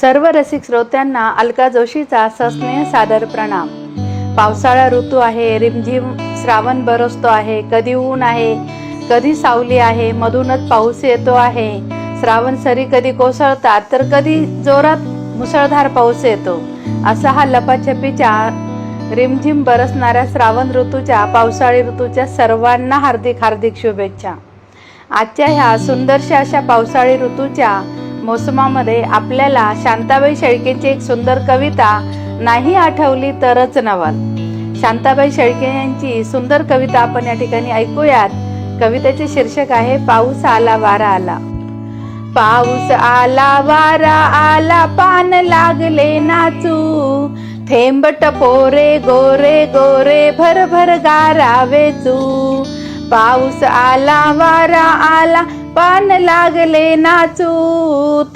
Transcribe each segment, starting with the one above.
सर्व रसिक श्रोत्यांना अलका जोशीचा सस्नेह सादर प्रणाम. पावसाळा ऋतू आहे रिमझिम श्रावण बरसतो आहे कधी ऊन आहे कधी सावली आहे मधूनच पाऊस येतो आहे. श्रावण सरी कधी कोसळतात तर कधी जोरात मुसळधार पाऊस येतो. असा हा लपाछपीच्या रिमझिम बरसणाऱ्या श्रावण ऋतूच्या पावसाळी ऋतूच्या सर्वांना हार्दिक हार्दिक शुभेच्छा. आजच्या ह्या सुंदरशा अशा पावसाळी ऋतूच्या मोसमामध्ये आपल्याला शांताबाई शेळकेची एक सुंदर कविता नाही आठवली तरच नवल. शांताबाई शेळके यांची सुंदर कविता आपण या ठिकाणी ऐकूयात. कवितेचे शीर्षक आहे पाऊस आला वारा आला. पाऊस आला वारा आला पान लागले नाचू. थेंब टपोरे गोरे गोरे भर भर गारा वेचू. पाऊस आला वारा आला पान लागले नाचू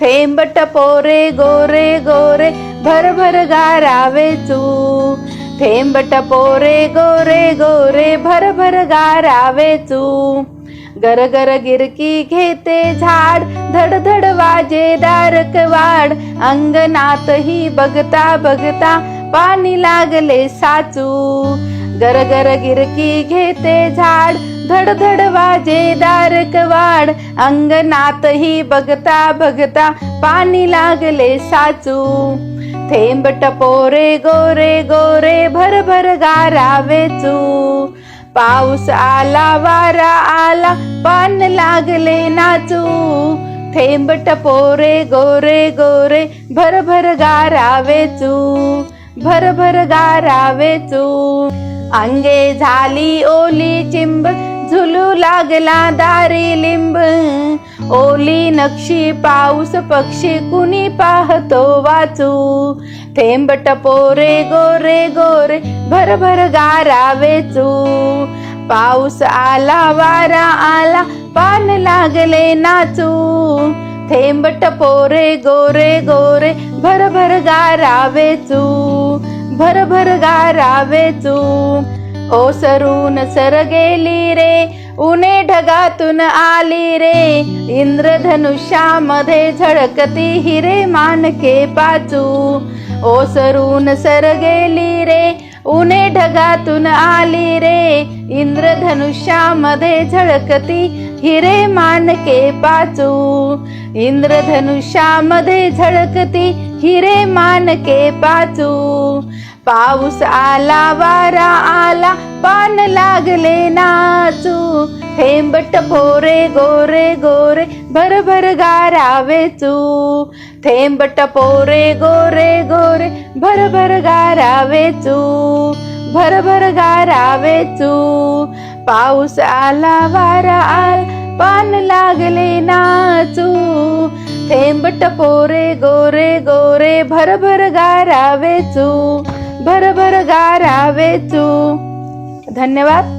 थेंबट पोरे गोरे गोरे भर भर गारा थेंबट पोरे गोरे गोरे भर भर गारा वेचू. गर गर गिरकी घेते झाड धड धड वाजे दारक वाड. अंगणातही बघता बघता पाणी लागले साचू. गर गर गिरकी घेते झाड धड धड वाजे दारक वाड अंगणातही बघता बघता पाणी लागले साचू. थेंब टपोरे गोरे गोरे भर भर गारा वेचू. पाऊस आला वारा आला पान लागले नाचू. थेंब टपोरे गोरे गोरे भर भर गारा वेचू. भर भर गारा वेचू. अंगे झाली ओली चिंब झुलू लागला दारी लिंब. ओली नक्षी पाऊस पक्षी कुणी पाहतो वाचू. थेंब टपोरे गोरे गोरे भर भर गारा वेचू. पाऊस आला वारा आला पान लागले नाचू. थेंब टपोरे गोरे गोरे भर भर गारा वेचू. भर भर गारा वेचू. ओसरून सर गेली रे उने ढगातून आली रे. इंद्रधनुष्यामध्ये झळकती हिरे मानके पाचू. ओसरून सर गेली रे उने ढगातून आली रे. इंद्रधनुष्यामध्ये झळकती हिरे मानके पाचू इंद्रधनुष्यामध्ये झळकती हिरे मानके पाचू पाऊस आला वारा आला पान लागले नाचू थेंबट भोरे गोरे गोरे भर भर गारा वेचू. थेंबट पोरे गोरे गोरे भर भर गारा वेचू. भर भर गारा वेचू. पाऊस आला वारा आल पान लागले नाचू. थेंबट पोरे गोरे गोरे भरभर गारा वेचू भरभर गारा वेचू. धन्यवाद.